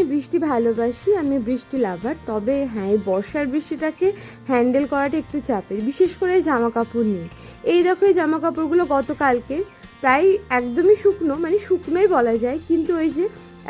আমি বৃষ্টি ভালোবাসি, আমি বৃষ্টি লাভার। তবে হ্যাঁ এই বর্ষার বৃষ্টিটাকে হ্যান্ডেল করাটা একটু চাপের, বিশেষ করে জামা কাপড় নিয়ে। এই দেখো, এই জামা কাপড়গুলো গতকালকে প্রায় একদমই শুকনো মানে শুকনোই বলা যায়, কিন্তু ওই যে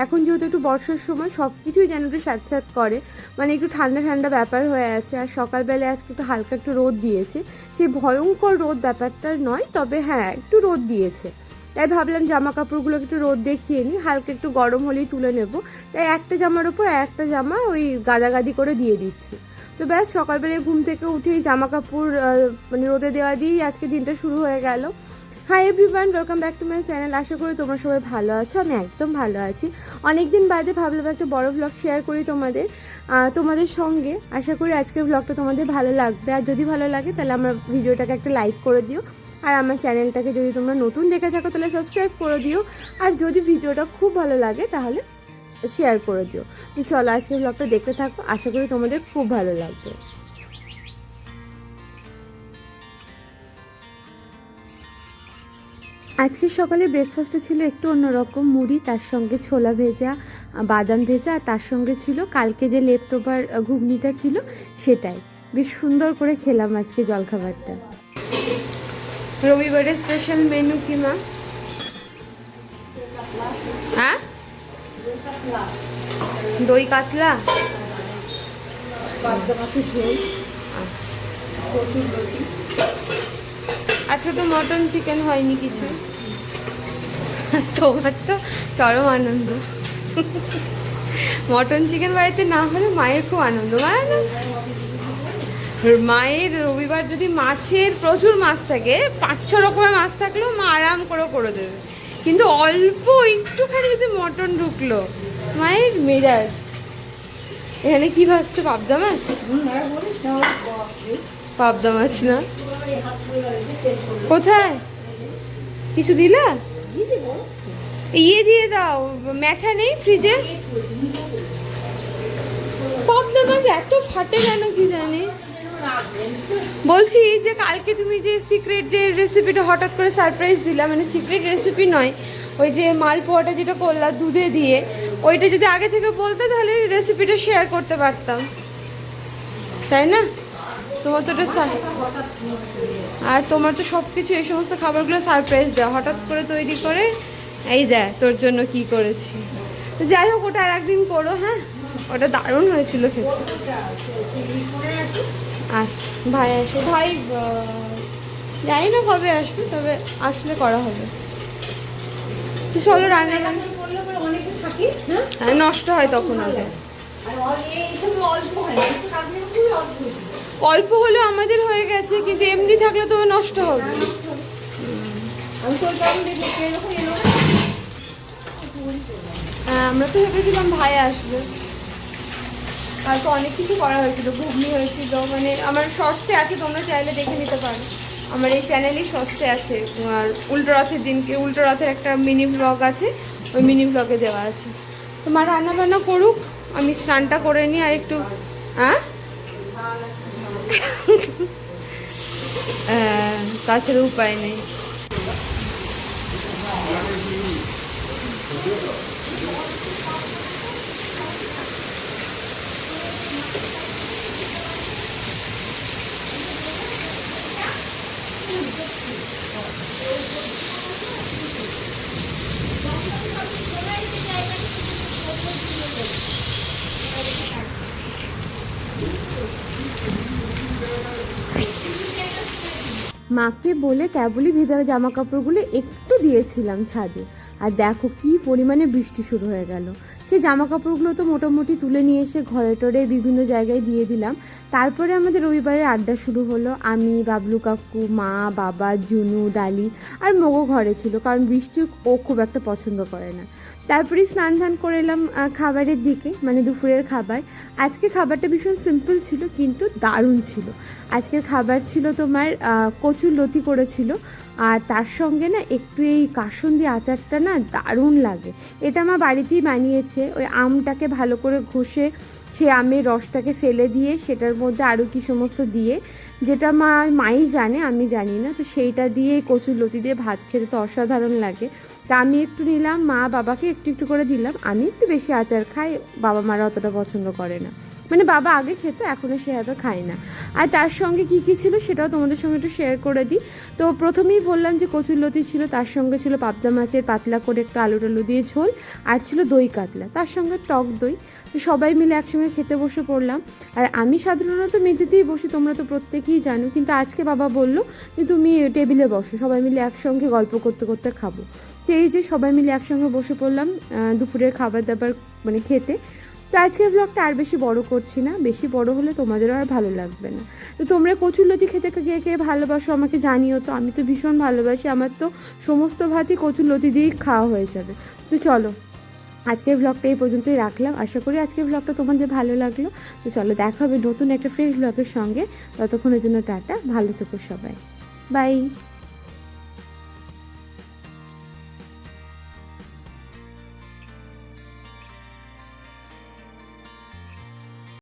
এখন যেহেতু একটু বর্ষার সময় সব কিছুই যেন একটু স্যাঁতস্যাঁত করে। মানে একটু ঠান্ডা ঠান্ডা ব্যাপার হয়ে আছে, আর সকালবেলায় আজকে একটু হালকা একটু রোদ দিয়েছে। সেই ভয়ঙ্কর রোদ ব্যাপারটা নয়, তবে হ্যাঁ একটু রোদ দিয়েছে। তাই ভাবলাম জামা কাপড়গুলোকে একটু রোদ দেখিয়ে নিই, হালকা একটু গরম হলেই তুলে নেব। তাই একটা জামার ওপর একটা জামা ওই গাদাগাদি করে দিয়ে দিচ্ছি। তো ব্যাস সকালবেলায় ঘুম থেকে উঠেই জামা কাপড় মানে রোদে দেওয়া দিয়েই আজকে দিনটা শুরু হয়ে গেল। Hi everyone welcome back to my channel আশা করি তোমরা সবাই ভালো আছো, আমি একদম ভালো আছি। অনেক দিন বাদে ভাবলাম একটা বড় ব্লগ শেয়ার করি তোমাদের তোমাদের সঙ্গে। আশা করি আজকের ব্লগটা তোমাদের ভালো লাগবে। আর যদি ভালো লাগে তাহলে আমার ভিডিওটাকে একটা লাইক করে দিও। আর আমার চ্যানেলটাকে যদি তোমরা নতুন দেখে থাকো, তাহলে সাবস্ক্রাইব করে দিও। আর যদি ভিডিওটা খুব ভালো লাগে, তাহলে শেয়ার করে দিও। তো চলো আজকে ব্লগটা দেখতে থাকো। আশা করি তোমাদের খুব ভালো লাগবে। আজকে সকালে ব্রেকফাস্টে ছিল একটু অন্যরকম মুড়ি, তার সঙ্গে ছোলা ভেজা, বাদাম ভেজা, আর তার সঙ্গে ছিল কালকে যে লেফট ওভার ঘুগনিটা ছিল, সেটাই। বেশ সুন্দর করে খেলাম আজকে জলখাবারটা। রবিবারের স্পেশাল মেনু কি, মা? হ্যাঁ? দই কাতলা? আচ্ছা। আজকে তো মটন চিকেন হয়নি কিছু। তোমার তো চরম আনন্দ। মটন চিকেন বাড়িতে না হলে মায়ের খুব আনন্দ। না মায়ের রবিবার যদি মাছের প্রচুর মাছ থাকে পাঁচ ছ রকমের মাছ থাকলেও মা আরাম করে করে দেবে। কিন্তু অল্প একটুখানি যদি মটন ঢুকলো, মায়ের মেজাজ। এখানে কি ভাবছ পাবদা মাছ? পাবদা মাছ না? কোথায়? কিছু দিলা? ইয়ে দিয়ে দাও, ম্যাঠা নেই ফ্রিজে? পাবদা মাছ এত ফাটে কেন কি জানি? বলছি যে কালকে তুমি যে সিক্রেট যে রেসিপিটা হঠাৎ করে সারপ্রাইজ দিলা মানে সিক্রেট রেসিপি নয়, ওই যে মালপোয়াটা যেটা করলা দুধে দিয়ে, ওইটা যদি আগে থেকে বলতে তাহলে রেসিপিটা শেয়ার করতে পারতাম। তাই না? তোমার তো ওটা আর তোমার তো সব কিছু এই সমস্ত খাবারগুলো সারপ্রাইজ দেয় হঠাৎ করে তৈরি করে, এই দেয় তোর জন্য কি করেছি। যাই হোক, ওটা আর একদিন করো হ্যাঁ? ওটা দারুণ হয়েছিল খেতে। আচ্ছা ভাই আসবে। ভাই জানি না কবে আসবে, তবে আসলে করা হবে। তো চলো রান্না হ্যাঁ নষ্ট হয় তখন আগে অল্প হলেও আমাদের হয়ে গেছে, কিন্তু এমনি থাকলে তো নষ্ট হবে। হ্যাঁ আমরা তো ভেবেছিলাম ভাই আসবে। কালকে অনেক কিছু করা হয়েছিল, ঘুগনি হয়েছিল মানে আমার শর্টসে আছে, তোমরা চাইলে দেখে নিতে পারো। আমার এই চ্যানেলেই শর্টসে আছে, আর উল্টো রথের দিনকে, উল্টো রথের একটা মিনি ব্লগ আছে, ওই মিনি ব্লগে দেওয়া আছে। তো মা রান্না বান্না করুক, আমি স্নানটা করে নিই আর একটু হ্যাঁ তাছাড়া উপায় নেই। মাকে বলে কেবলই ভেজা জামা কাপড়গুলো একটু দিয়েছিলাম ছাদে। আর দেখো কি পরিমাণে বৃষ্টি শুরু হয়ে গেল। সে জামা কাপড়গুলো তো মোটামুটি তুলে নিয়ে এসে ঘরে টরে বিভিন্ন জায়গায় দিয়ে দিলাম। তারপরে আমাদের রবিবারের আড্ডা শুরু হলো। আমি, বাবলু কাকু, মা, বাবা, জুনু, ডালি আর মগো ঘরে ছিল। কারণ বৃষ্টি ও খুব একটা পছন্দ করে না। তারপরে স্নান ধান করে এলাম খাবারের দিকে মানে দুপুরের খাবার। আজকে খাবারটা ভীষণ সিম্পল ছিল, কিন্তু দারুণ ছিল। আজকের খাবার ছিল তোমার কচুর লতি করেছিল, আর তার সঙ্গে না একটু এই কাসন্দি আচারটা না দারুণ লাগে। এটা আমার বাড়িতেই বানিয়েছে, ওই আমটাকে ভালো করে ঘষে সে আমের রসটাকে ফেলে দিয়ে, সেটার মধ্যে আরও কি সমস্ত দিয়ে যেটা মা, মাই জানে, আমি জানি না, তো সেইটা দিয়ে কচুর লতি দিয়ে ভাত খেতে তো অসাধারণ লাগে। তা আমি একটু নিলাম, মা বাবাকে একটু একটু করে দিলাম। আমি একটু বেশি আচার খাই, বাবা মারা অতটা পছন্দ করে না। মানে বাবা আগে খেত এখনও সে এত খায় না। আর তার সঙ্গে কি কি ছিল সেটাও তোমাদের সঙ্গে একটু শেয়ার করে দিই। তো প্রথমেই বললাম যে কচুরলতি ছিল, তার সঙ্গে ছিল পাবদা মাছের পাতলা করে একটু আলু টালু দিয়ে ঝোল, আর ছিল দই কাতলা, তার সঙ্গে টক দই। তো সবাই মিলে একসঙ্গে খেতে বসে পড়লাম। আর আমি সাধারণত মেঝেতেই বসি, তোমরা তো প্রত্যেকেই জানো, কিন্তু আজকে বাবা বলল যে তুমি টেবিলে বসো, সবাই মিলে একসঙ্গে গল্প করতে করতে খাব। তো এই যে সবাই মিলে একসঙ্গে বসে পড়লাম দুপুরের খাবার দাবার মানে খেতে। তো আজকের ব্লগটা আর বেশি বড় করছি না, বেশি বড় হলে তোমাদেরও আর ভালো লাগবে না। তো তোমরা কচুরলতি খেতে কে কে ভালোবাসো আমাকে জানিও তো, আমি তো ভীষণ ভালোবাসি, আমার তো সমস্ত ভাতই কচুরলতি দিয়েই খাওয়া হয়ে যাবে। তো চলো, আজকের ব্লগটা এই পর্যন্তই রাখলাম, আশা করি আজকের ব্লগটা তোমাদের ভালো লাগল। তো চলো, দেখা হবে নতুন একটা ফ্রেশ ব্লগের সঙ্গে, ততক্ষণের জন্য টাটা, ভালো থেকো সবাই। বাই